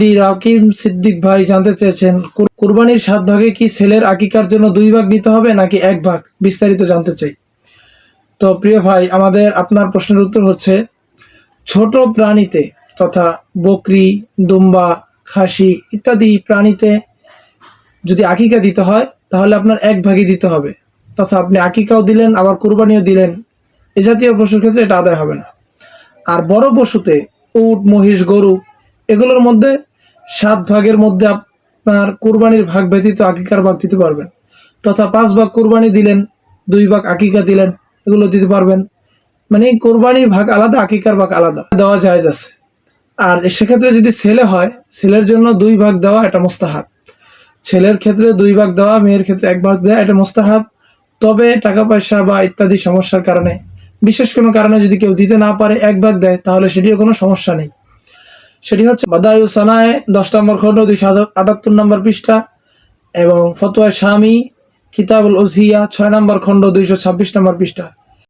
D Rahkeem Siddique ভাই জানতে চেয়েছেন কুরবানির সাত ভাগে কি ছেলের আকিকার জন্য দুই ভাগ নিতে হবে নাকি এক ভাগ? বিস্তারিত জানতে চাই। তো প্রিয় ভাই, আমাদের আপনার প্রশ্নের উত্তর হচ্ছে, ছোট প্রাণীতে তথা বকরি, দুম্বা, খাসি ইত্যাদি প্রাণীতে যদি আকিকা দিতে হয়, তাহলে আপনার এক ভাগই দিতে হবে। তথা আপনি আকিকাও দিলেন, আবার কুরবানিও দিলেন। এ জাতীয় পশুর ক্ষেত্রে এটা আদায় হবে না। আর বড় পশুতে উট, মহিষ, গরু এগুলোর মধ্যে সাত ভাগের মধ্যে আপনার কোরবানির ভাগ ব্যতীত আকিকার ভাগ দিতে পারবেন। তথা পাঁচ ভাগ কোরবানি দিলেন, দুই ভাগ আকিকা দিলেন, এগুলো দিতে পারবেন। মানে কোরবানির ভাগ আলাদা, আকিকার ভাগ আলাদা। দেওয়া যায় আছে। আর সেক্ষেত্রে যদি ছেলে হয়, ছেলের জন্য দুই ভাগ দেওয়া এটা মোস্তাহাব। ছেলের ক্ষেত্রে দুই ভাগ দেওয়া, মেয়ের ক্ষেত্রে এক ভাগ দেওয়া এটা মোস্তাহাব। তবে টাকা পয়সা বা ইত্যাদি সমস্যার কারণে, বিশেষ কোনো কারণে যদি কেউ দিতে না পারে, এক ভাগ দেয়, তাহলে সেটিও কোনো সমস্যা নেই। সেটি হচ্ছে বাদায়ু সানায় দশ নম্বর খণ্ড, দুইশো আটাত্তর নম্বর পৃষ্ঠা এবং ফতোয়া স্বামী কিতাবুল উজিয়া ছয় নম্বর খন্ড দুইশো ছাব্বিশ নম্বর পৃষ্ঠা।